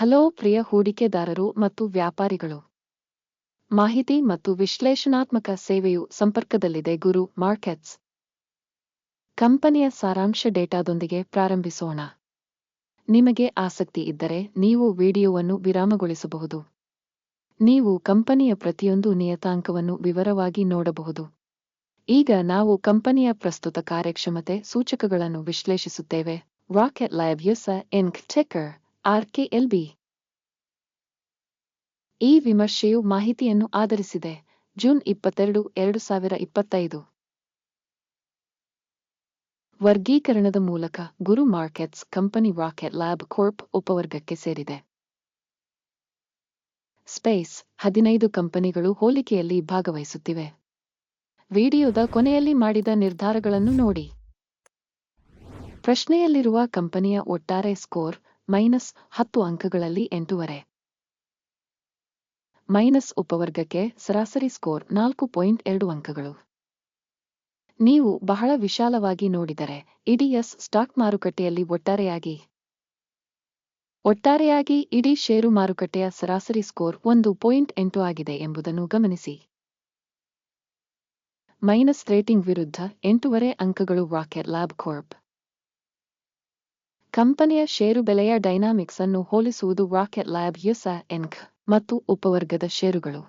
Hello ಪ್ರಿಯ ಹೂಡಿಕೆದಾರರು ಮತ್ತು ವ್ಯಾಪಾರಿಗಳು. ಮಾಹಿತಿ ಮತ್ತು ವಿಶ್ಲೇಷಣಾತ್ಮಕ ಸೇವೆಯು ಸಂಪರ್ಕದಲ್ಲಿದೆ ಗುರು ಮಾರ್ಕೆಟ್ಸ್. ಕಂಪನಿಯ ಸಾರಾಂಶ ಡೇಟಾದೊಂದಿಗೆ ಪ್ರಾರಂಭಿಸೋಣ. ನಿಮಗೆ ಆಸಕ್ತಿ ಇದ್ದರೆ ನೀವು ವಿಡಿಯೋವನ್ನು ವಿರಾಮಗೊಳಿಸಬಹುದು. ನೀವು ಕಂಪನಿಯ ಪ್ರತಿಯೊಂದು ನಿಯತಾಂಕವನ್ನು ವಿವರವಾಗಿ ನೋಡಬಹುದು. ಈಗ ನಾವು ಕಂಪನಿಯ ಪ್ರಸ್ತುತ ಕಾರ್ಯಕ್ಷಮತೆ ಸೂಚಕಗಳನ್ನು ವಿಶ್ಲೇಷಿಸುತ್ತೇವೆ. ರಾಕೆಟ್ ಲೈವ್ ಯುಸ ಎನ್ಕ್ ಟೆಕರ್ ಆರ್ಕೆಎಲ್ಬಿ ಈ ವಿಮರ್ಶೆಯು ಮಾಹಿತಿಯನ್ನು ಆಧರಿಸಿದೆ. ಜೂನ್ ಇಪ್ಪತ್ತೆರಡು, ಎರಡು ಸಾವಿರ ಇಪ್ಪತ್ತೈದು. ವರ್ಗೀಕರಣದ ಮೂಲಕ Guru markets company rocket lab corp ಉಪವರ್ಗಕ್ಕೆ ಸೇರಿದೆ. ಸ್ಪೇಸ್ ಹದಿನೈದು ಕಂಪನಿಗಳು ಹೋಲಿಕೆಯಲ್ಲಿ ಭಾಗವಹಿಸುತ್ತಿವೆ. ವಿಡಿಯೋದ ಕೊನೆಯಲ್ಲಿ ಮಾಡಿದ ನಿರ್ಧಾರಗಳನ್ನು ನೋಡಿ. ಪ್ರಶ್ನೆಯಲ್ಲಿರುವ ಕಂಪನಿಯ ಒಟ್ಟಾರೆ ಸ್ಕೋರ್ ಮೈನಸ್ ಹತ್ತು ಅಂಕಗಳಲ್ಲಿ ಎಂಟೂವರೆ. ಮೈನಸ್ ಉಪವರ್ಗಕ್ಕೆ ಸರಾಸರಿ ಸ್ಕೋರ್ ನಾಲ್ಕು ಪಾಯಿಂಟ್ ಎರಡು ಅಂಕಗಳು. ನೀವು ಬಹಳ ವಿಶಾಲವಾಗಿ ನೋಡಿದರೆ ಇಡಿಎಸ್ ಸ್ಟಾಕ್ ಮಾರುಕಟ್ಟೆಯಲ್ಲಿ ಒಟ್ಟಾರೆಯಾಗಿ. ಒಟ್ಟಾರೆಯಾಗಿ ಇಡೀ ಷೇರು ಮಾರುಕಟ್ಟೆಯ ಸರಾಸರಿ ಸ್ಕೋರ್ ಒಂದು ಪಾಯಿಂಟ್ ಎಂಟು ಆಗಿದೆ ಎಂಬುದನ್ನು ಗಮನಿಸಿ. ಮೈನಸ್ ರೇಟಿಂಗ್ ವಿರುದ್ಧ ಎಂಟೂವರೆ ಅಂಕಗಳು ರಾಕೆಟ್ ಲ್ಯಾಬ್ ಕಾರ್ಪ್. ಕಂಪನಿಯ ಷೇರು ಬೆಲೆಯ ಡೈನಾಮಿಕ್ಸ್ ಅನ್ನು ಹೋಲಿಸುವುದು ರಾಕೆಟ್ ಲ್ಯಾಬ್ ಯುಸ ಎನ್ಕ್ ಮತ್ತು ಉಪವರ್ಗದ ಷೇರುಗಳು.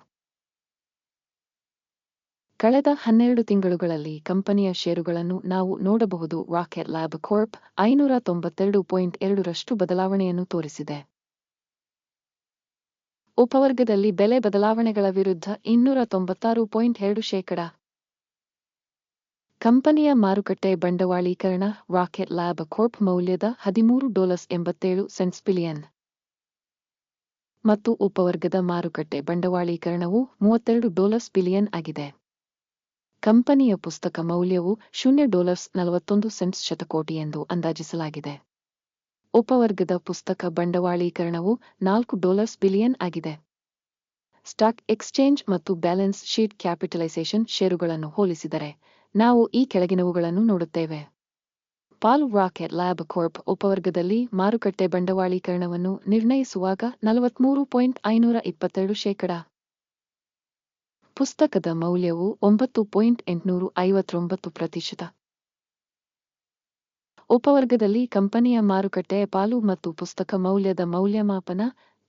ಕಳೆದ ಹನ್ನೆರಡು ತಿಂಗಳುಗಳಲ್ಲಿ ಕಂಪನಿಯ ಷೇರುಗಳನ್ನು ನಾವು ನೋಡಬಹುದು. ರಾಕೆಟ್ ಲ್ಯಾಬ್ ಕೋರ್ಪ್ ಐನೂರ ತೊಂಬತ್ತೆರಡು ಪಾಯಿಂಟ್ ಎರಡರಷ್ಟು ಬದಲಾವಣೆಯನ್ನು ತೋರಿಸಿದೆ. ಉಪವರ್ಗದಲ್ಲಿ ಬೆಲೆ ಬದಲಾವಣೆಗಳ ವಿರುದ್ಧ ಇನ್ನೂರ ತೊಂಬತ್ತಾರು ಪಾಯಿಂಟ್ ಎರಡು ಶೇಕಡ ಕಂಪನಿಯ ಮಾರುಕಟ್ಟೆ ಬಂಡವಾಳೀಕರಣ ರಾಕೆಟ್ ಲ್ಯಾಬ್ ಕೋರ್ಪ್ ಮೌಲ್ಯದ ಹದಿಮೂರು ಡಾಲರ್ಸ್ ಎಂಬತ್ತೇಳು ಸೆಂಟ್ಸ್ ಬಿಲಿಯನ್. ಮತ್ತು ಉಪವರ್ಗದ ಮಾರುಕಟ್ಟೆ ಬಂಡವಾಳೀಕರಣವು ಮೂವತ್ತೆರಡು ಡಾಲರ್ಸ್ ಬಿಲಿಯನ್ ಆಗಿದೆ. ಕಂಪನಿಯ ಪುಸ್ತಕ ಮೌಲ್ಯವು ಶೂನ್ಯ ಡಾಲರ್ಸ್ ನಲವತ್ತೊಂದು ಸೆಂಟ್ಸ್ ಶತಕೋಟಿ ಎಂದು ಅಂದಾಜಿಸಲಾಗಿದೆ. ಉಪವರ್ಗದ ಪುಸ್ತಕ ಬಂಡವಾಳೀಕರಣವು ನಾಲ್ಕು ಡಾಲರ್ಸ್ ಬಿಲಿಯನ್ ಆಗಿದೆ. ಸ್ಟಾಕ್ ಎಕ್ಸ್ಚೇಂಜ್ ಮತ್ತು ಬ್ಯಾಲೆನ್ಸ್ ಶೀಟ್ ಕ್ಯಾಪಿಟಲೈಸೇಷನ್ ಷೇರುಗಳನ್ನು ಹೋಲಿಸಿದರೆ ನಾವು ಈ ಕೆಳಗಿನವುಗಳನ್ನು ನೋಡುತ್ತೇವೆ. ಪಾಲ್ ರಾಕೆಟ್ ಲ್ಯಾಬ್ ಕೋರ್ಪ್ ಉಪವರ್ಗದಲ್ಲಿ ಮಾರುಕಟ್ಟೆ ಬಂಡವಾಳೀಕರಣವನ್ನು ನಿರ್ಣಯಿಸುವಾಗ ನಲವತ್ಮೂರು ಪಾಯಿಂಟ್ ಐನೂರ ಇಪ್ಪತ್ತೆರಡು ಶೇಕಡ. ಪುಸ್ತಕದ ಮೌಲ್ಯವು ಒಂಬತ್ತು ಪಾಯಿಂಟ್ ಎಂಟುನೂರು ಐವತ್ತೊಂಬತ್ತು ಪ್ರತಿಶತ. ಉಪವರ್ಗದಲ್ಲಿ ಕಂಪನಿಯ ಮಾರುಕಟ್ಟೆ ಪಾಲು ಮತ್ತು ಪುಸ್ತಕ ಮೌಲ್ಯದ ಮೌಲ್ಯಮಾಪನ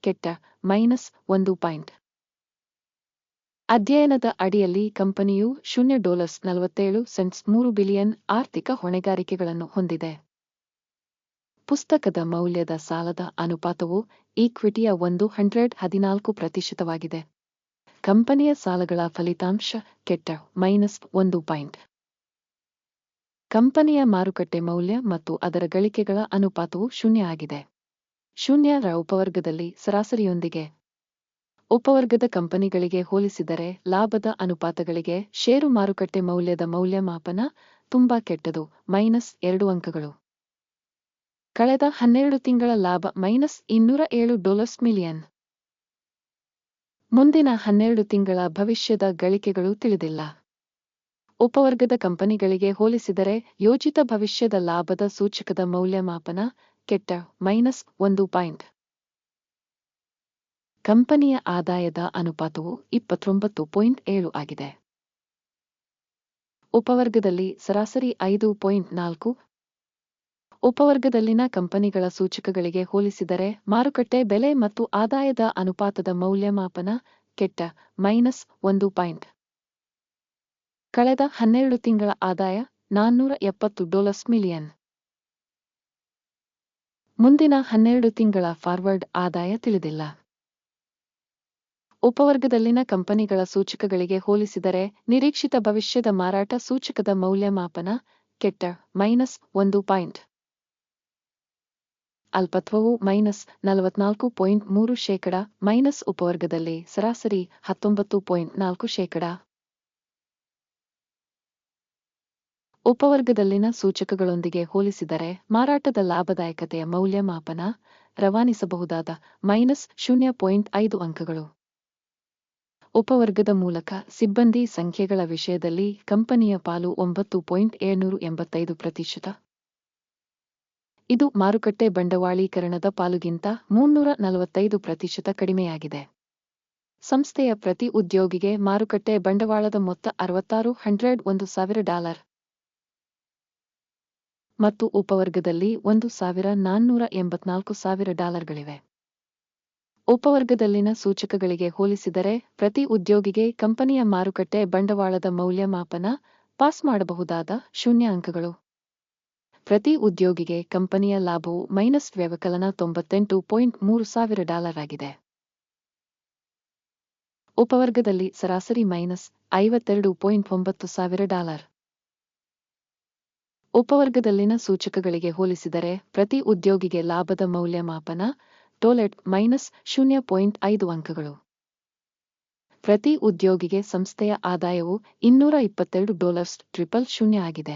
ಕೆಟ್ಟ ಮೈನಸ್ ಒಂದು ಪಾಯಿಂಟ್. ಅಧ್ಯಯನದ ಅಡಿಯಲ್ಲಿ ಕಂಪನಿಯು ಶೂನ್ಯ ಡಾಲರ್ಸ್ ನಲವತ್ತೇಳು ಸೆಂಟ್ಸ್ ಮೂರು ಬಿಲಿಯನ್ ಆರ್ಥಿಕ ಹೊಣೆಗಾರಿಕೆಗಳನ್ನು ಹೊಂದಿದೆ. ಪುಸ್ತಕದ ಮೌಲ್ಯದ ಸಾಲದ ಅನುಪಾತವು ಈಕ್ವಿಟಿಯ ಒಂದು ಹಂಡ್ರೆಡ್ ಹದಿನಾಲ್ಕು ಪ್ರತಿಶತವಾಗಿದೆ. ಕಂಪನಿಯ ಸಾಲಗಳ ಫಲಿತಾಂಶ ಕೆಟ್ಟ ಮೈನಸ್ ಒಂದು ಪಾಯಿಂಟ್. ಕಂಪನಿಯ ಮಾರುಕಟ್ಟೆ ಮೌಲ್ಯ ಮತ್ತು ಅದರ ಗಳಿಕೆಗಳ ಅನುಪಾತವು ಶೂನ್ಯ ಆಗಿದೆ. ಶೂನ್ಯರ ಉಪವರ್ಗದಲ್ಲಿ ಸರಾಸರಿಯೊಂದಿಗೆ ಉಪವರ್ಗದ ಕಂಪನಿಗಳಿಗೆ ಹೋಲಿಸಿದರೆ ಲಾಭದ ಅನುಪಾತಗಳಿಗೆ ಷೇರು ಮಾರುಕಟ್ಟೆ ಮೌಲ್ಯದ ಮೌಲ್ಯಮಾಪನ ತುಂಬಾ ಕೆಟ್ಟದು, ಮೈನಸ್ ಎರಡು ಅಂಕಗಳು. ಕಳೆದ ಹನ್ನೆರಡು ತಿಂಗಳ ಲಾಭ ಮೈನಸ್ ಇನ್ನೂರ ಏಳು ಡಾಲರ್ಸ್ ಮಿಲಿಯನ್. ಮುಂದಿನ ಹನ್ನೆರಡು ತಿಂಗಳ ಭವಿಷ್ಯದ ಗಳಿಕೆಗಳು ತಿಳಿದಿಲ್ಲ. ಉಪವರ್ಗದ ಕಂಪನಿಗಳಿಗೆ ಹೋಲಿಸಿದರೆ ಯೋಜಿತ ಭವಿಷ್ಯದ ಲಾಭದ ಸೂಚಕದ ಮೌಲ್ಯಮಾಪನ ಕೆಟ್ಟ, ಮೈನಸ್ ಒಂದು ಪಾಯಿಂಟ್. ಕಂಪನಿಯ ಆದಾಯದ ಅನುಪಾತವು ಇಪ್ಪತ್ತೊಂಬತ್ತು ಪಾಯಿಂಟ್ ಏಳು ಆಗಿದೆ. ಉಪವರ್ಗದಲ್ಲಿ ಸರಾಸರಿ ಐದು ಪಾಯಿಂಟ್ ನಾಲ್ಕು. ಉಪವರ್ಗದಲ್ಲಿನ ಕಂಪನಿಗಳ ಸೂಚಕಗಳಿಗೆ ಹೋಲಿಸಿದರೆ ಮಾರುಕಟ್ಟೆ ಬೆಲೆ ಮತ್ತು ಆದಾಯದ ಅನುಪಾತದ ಮೌಲ್ಯಮಾಪನ ಕೆಟ್ಟ ಮೈನಸ್ ಒಂದು ಪಾಯಿಂಟ್. ಕಳೆದ ಹನ್ನೆರಡು ತಿಂಗಳ ಆದಾಯ ನಾನ್ನೂರ ಎಪ್ಪತ್ತು ಡಾಲರ್ಸ್ ಮಿಲಿಯನ್. ಮುಂದಿನ ಹನ್ನೆರಡು ತಿಂಗಳ ಫಾರ್ವರ್ಡ್ ಆದಾಯ ತಿಳಿದಿಲ್ಲ. ಉಪವರ್ಗದಲ್ಲಿನ ಕಂಪನಿಗಳ ಸೂಚಕಗಳಿಗೆ ಹೋಲಿಸಿದರೆ ನಿರೀಕ್ಷಿತ ಭವಿಷ್ಯದ ಮಾರಾಟ ಸೂಚಕದ ಮೌಲ್ಯಮಾಪನ ಕೆಟ್ಟ ಮೈನಸ್ ಒಂದು ಪಾಯಿಂಟ್. ಅಲ್ಪತ್ವವು ಮೈನಸ್ ನಲವತ್ನಾಲ್ಕು ಪಾಯಿಂಟ್ ಮೂರು ಶೇಕಡ ಮೈನಸ್ ಉಪವರ್ಗದಲ್ಲಿ ಸರಾಸರಿ ಹತ್ತೊಂಬತ್ತು ಪಾಯಿಂಟ್ ನಾಲ್ಕು ಶೇಕಡ. ಉಪವರ್ಗದಲ್ಲಿನ ಸೂಚಕಗಳೊಂದಿಗೆ ಹೋಲಿಸಿದರೆ ಮಾರಾಟದ ಲಾಭದಾಯಕತೆಯ ಮೌಲ್ಯಮಾಪನ ರವಾನಿಸಬಹುದಾದ ಮೈನಸ್ ಶೂನ್ಯ ಪಾಯಿಂಟ್ ಐದು ಅಂಕಗಳು. ಉಪವರ್ಗದ ಮೂಲಕ ಸಿಬ್ಬಂದಿ ಸಂಖ್ಯೆಗಳ ವಿಷಯದಲ್ಲಿ ಕಂಪನಿಯ ಪಾಲು ಒಂಬತ್ತು ಪಾಯಿಂಟ್ ಏಳ್ನೂರು ಎಂಬತ್ತೈದು ಪ್ರತಿಶತ. ಇದು ಮಾರುಕಟ್ಟೆ ಬಂಡವಾಳೀಕರಣದ ಪಾಲುಗಿಂತ ಮುನ್ನೂರ ನಲವತ್ತೈದು ಪ್ರತಿಶತ ಕಡಿಮೆಯಾಗಿದೆ. ಸಂಸ್ಥೆಯ ಪ್ರತಿ ಉದ್ಯೋಗಿಗೆ ಮಾರುಕಟ್ಟೆ ಬಂಡವಾಳದ ಮೊತ್ತ ಅರವತ್ತಾರು ಹಂಡ್ರೆಡ್ ಒಂದು ಸಾವಿರ ಡಾಲರ್. ಮತ್ತು ಉಪವರ್ಗದಲ್ಲಿ ಒಂದು ಸಾವಿರ ನಾನ್ನೂರ ಎಂಬತ್ನಾಲ್ಕು ಸಾವಿರ ಡಾಲರ್ಗಳಿವೆ. ಉಪವರ್ಗದಲ್ಲಿನ ಸೂಚಕಗಳಿಗೆ ಹೋಲಿಸಿದರೆ, ಪ್ರತಿ ಉದ್ಯೋಗಿಗೆ ಕಂಪನಿಯ ಮಾರುಕಟ್ಟೆ ಬಂಡವಾಳದ ಮೌಲ್ಯಮಾಪನ ಪಾಸ್ ಮಾಡಬಹುದಾದ ಶೂನ್ಯ ಅಂಕಗಳು ಪ್ರತಿ ಉದ್ಯೋಗಿಗೆ ಕಂಪನಿಯ ಲಾಭವು ಮೈನಸ್ ವ್ಯವಕಲನ ತೊಂಬತ್ತೆಂಟು ಪಾಯಿಂಟ್ ಮೂರು ಸಾವಿರ ಡಾಲರ್ ಆಗಿದೆ. ಉಪವರ್ಗದಲ್ಲಿ ಸರಾಸರಿ ಮೈನಸ್ ಐವತ್ತೆರಡು ಪಾಯಿಂಟ್ ಒಂಬತ್ತು ಸಾವಿರ ಡಾಲರ್. ಉಪವರ್ಗದಲ್ಲಿನ ಸೂಚಕಗಳಿಗೆ ಹೋಲಿಸಿದರೆ, ಪ್ರತಿ ಉದ್ಯೋಗಿಗೆ ಲಾಭದ ಮೌಲ್ಯಮಾಪನ ಟೋಲೆಟ್ ಮೈನಸ್ ಶೂನ್ಯ ಪಾಯಿಂಟ್ ಐದು ಅಂಕಗಳು. ಪ್ರತಿ ಉದ್ಯೋಗಿಗೆ ಸಂಸ್ಥೆಯ ಆದಾಯವು ಇನ್ನೂರ ಇಪ್ಪತ್ತೆರಡು ಡಾಲರ್ಸ್ ಟ್ರಿಪಲ್ ಶೂನ್ಯ ಆಗಿದೆ.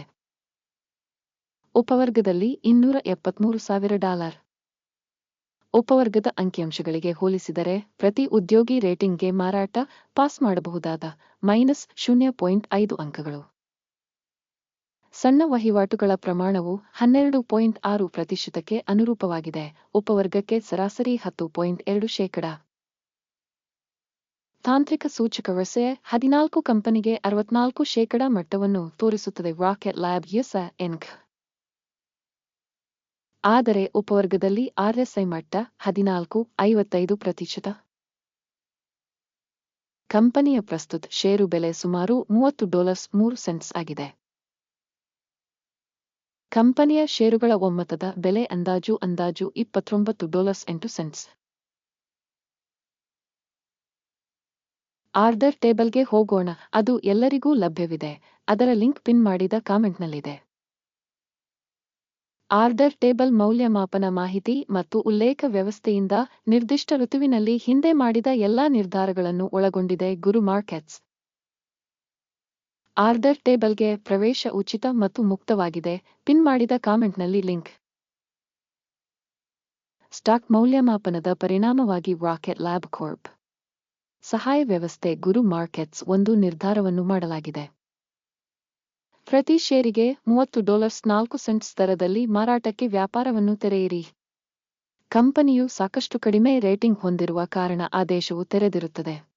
ಉಪವರ್ಗದಲ್ಲಿ ಇನ್ನೂರ ಎಪ್ಪತ್ಮೂರು ಸಾವಿರ ಡಾಲರ್. ಉಪವರ್ಗದ ಅಂಕಿಅಂಶಗಳಿಗೆ ಹೋಲಿಸಿದರೆ ಪ್ರತಿ ಉದ್ಯೋಗಿ ರೇಟಿಂಗ್ಗೆ ಮಾರಾಟ ಪಾಸ್ ಮಾಡಬಹುದಾದ ಮೈನಸ್ ಶೂನ್ಯ ಪಾಯಿಂಟ್ ಐದು ಅಂಕಗಳು. ಸಣ್ಣ ವಹಿವಾಟುಗಳ ಪ್ರಮಾಣವು ಹನ್ನೆರಡು ಪಾಯಿಂಟ್ ಆರು ಪ್ರತಿಶತಕ್ಕೆ ಅನುರೂಪವಾಗಿದೆ. ಉಪವರ್ಗಕ್ಕೆ ಸರಾಸರಿ ಹತ್ತು ಪಾಯಿಂಟ್ ಎರಡು ಶೇಕಡ. ತಾಂತ್ರಿಕ ಸೂಚಕ ವಸೆ ಹದಿನಾಲ್ಕು ಕಂಪನಿಗೆ ಅರವತ್ನಾಲ್ಕು ಶೇಕಡ ಮಟ್ಟವನ್ನು ತೋರಿಸುತ್ತದೆ. ರಾಕೆಟ್ ಲ್ಯಾಬ್ ಯುಸ ಎನ್ಕ್ ಆದರೆ ಉಪವರ್ಗದಲ್ಲಿ ಆರ್ಎಸ್ಐ ಮಟ್ಟ ಹದಿನಾಲ್ಕು, ಐವತ್ತೈದು ಪ್ರತಿಶತ. ಕಂಪನಿಯ ಪ್ರಸ್ತುತ ಷೇರು ಬೆಲೆ ಸುಮಾರು ಮೂವತ್ತು ಡಾಲರ್ಸ್ ಮೂರು ಸೆಂಟ್ಸ್ ಆಗಿದೆ. ಕಂಪನಿಯ ಷೇರುಗಳ ಒಮ್ಮತದ ಬೆಲೆ ಅಂದಾಜು ಅಂದಾಜು ಇಪ್ಪತ್ತೊಂಬತ್ತು ಡಾಲರ್ಸ್ ಎಂಟು ಸೆಂಟ್ಸ್. ಆರ್ಡರ್ ಟೇಬಲ್ಗೆ ಹೋಗೋಣ, ಅದು ಎಲ್ಲರಿಗೂ ಲಭ್ಯವಿದೆ, ಅದರ ಲಿಂಕ್ ಪಿನ್ ಮಾಡಿದ ಕಾಮೆಂಟ್ನಲ್ಲಿದೆ. ಆರ್ಡರ್ ಟೇಬಲ್ ಮೌಲ್ಯಮಾಪನ ಮಾಹಿತಿ ಮತ್ತು ಉಲ್ಲೇಖ ವ್ಯವಸ್ಥೆಯಿಂದ ನಿರ್ದಿಷ್ಟ ಋತುವಿನಲ್ಲಿ ಹಿಂದೆ ಮಾಡಿದ ಎಲ್ಲಾ ನಿರ್ಧಾರಗಳನ್ನು ಒಳಗೊಂಡಿದೆ ಗುರು ಮಾರ್ಕೆಟ್ಸ್ ಆರ್ಡರ್ ಟೇಬಲ್ಗೆ ಪ್ರವೇಶ ಉಚಿತ ಮತ್ತು ಮುಕ್ತವಾಗಿದೆ. ಪಿನ್ ಮಾಡಿದ ಕಾಮೆಂಟ್ನಲ್ಲಿ ಲಿಂಕ್. ಸ್ಟಾಕ್ ಮೌಲ್ಯಮಾಪನದ ಪರಿಣಾಮವಾಗಿ ರಾಕೆಟ್ ಲ್ಯಾಬ್ ಕಾರ್ಪ್. ಸಹಾಯ ವ್ಯವಸ್ಥೆ ಗುರು ಮಾರ್ಕೆಟ್ಸ್ ಒಂದು ನಿರ್ಧಾರವನ್ನು ಮಾಡಲಾಗಿದೆ. ಪ್ರತಿ ಷೇರಿಗೆ ಮೂವತ್ತು ಡಾಲರ್ಸ್ ನಾಲ್ಕು ಸೆಂಟ್ಸ್ ದರದಲ್ಲಿ ಮಾರಾಟಕ್ಕೆ ವ್ಯಾಪಾರವನ್ನು ತೆರೆಯಿರಿ. ಕಂಪನಿಯು ಸಾಕಷ್ಟು ಕಡಿಮೆ ರೇಟಿಂಗ್ ಹೊಂದಿರುವ ಕಾರಣ ಆದೇಶವು ತೆರೆದಿರುತ್ತದೆ.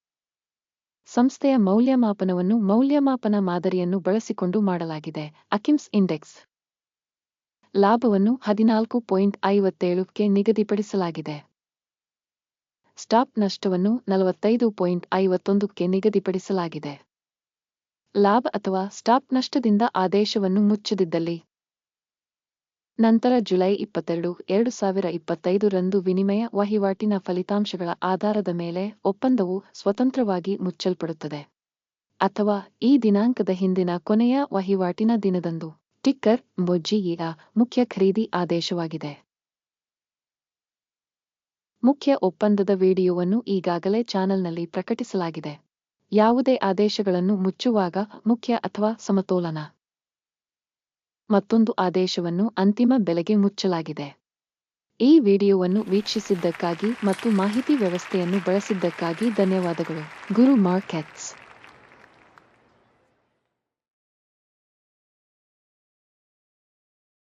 ಸಂಸ್ಥೆಯ ಮೌಲ್ಯಮಾಪನವನ್ನು ಮೌಲ್ಯಮಾಪನ ಮಾದರಿಯನ್ನು ಬಳಸಿಕೊಂಡು ಮಾಡಲಾಗಿದೆ. ಅಕಿಮ್ಸ್ ಇಂಡೆಕ್ಸ್ ಲಾಭವನ್ನು ಹದಿನಾಲ್ಕು ಪಾಯಿಂಟ್ ಐವತ್ತೇಳಕ್ಕೆ ನಿಗದಿಪಡಿಸಲಾಗಿದೆ. ಸ್ಟಾಪ್ ನಷ್ಟವನ್ನು ನಲವತ್ತೈದು ಪಾಯಿಂಟ್ ಐವತ್ತೊಂದಕ್ಕೆ ನಿಗದಿಪಡಿಸಲಾಗಿದೆ. ಲಾಭ ಅಥವಾ ಸ್ಟಾಪ್ ನಷ್ಟದಿಂದ ಆದೇಶವನ್ನು ಮುಚ್ಚದಿದ್ದಲ್ಲಿ ನಂತರ ಜುಲೈ ಇಪ್ಪತ್ತೆರಡು, ಎರಡು ಸಾವಿರ ಇಪ್ಪತ್ತೈದು ರಂದು ವಿನಿಮಯ ವಹಿವಾಟಿನ ಫಲಿತಾಂಶಗಳ ಆಧಾರದ ಮೇಲೆ ಒಪ್ಪಂದವು ಸ್ವತಂತ್ರವಾಗಿ ಮುಚ್ಚಲ್ಪಡುತ್ತದೆ. ಅಥವಾ ಈ ದಿನಾಂಕದ ಹಿಂದಿನ ಕೊನೆಯ ವಹಿವಾಟಿನ ದಿನದಂದು. ಟಿಕ್ಕರ್ ಮೊಜ್ಜಿಯ ಮುಖ್ಯ ಖರೀದಿ ಆದೇಶವಾಗಿದೆ. ಮುಖ್ಯ ಒಪ್ಪಂದದ ವಿಡಿಯೋವನ್ನು ಈಗಾಗಲೇ ಚಾನೆಲ್ನಲ್ಲಿ ಪ್ರಕಟಿಸಲಾಗಿದೆ. ಯಾವುದೇ ಆದೇಶಗಳನ್ನು ಮುಚ್ಚುವಾಗ ಮುಖ್ಯ ಅಥವಾ ಸಮತೋಲನ. ಮತ್ತೊಂದು ಆದೇಶವನ್ನು ಅಂತಿಮ ಬೆಲೆಗೆ ಮುಚ್ಚಲಾಗಿದೆ. ಈ ವಿಡಿಯೋವನ್ನು ವೀಕ್ಷಿಸಿದ್ದಕ್ಕಾಗಿ ಮತ್ತು ಮಾಹಿತಿ ವ್ಯವಸ್ಥೆಯನ್ನು ಬಳಸಿದ್ದಕ್ಕಾಗಿ ಧನ್ಯವಾದಗಳು. ಗುರು ಮಾರ್ಕೆಟ್ಸ್.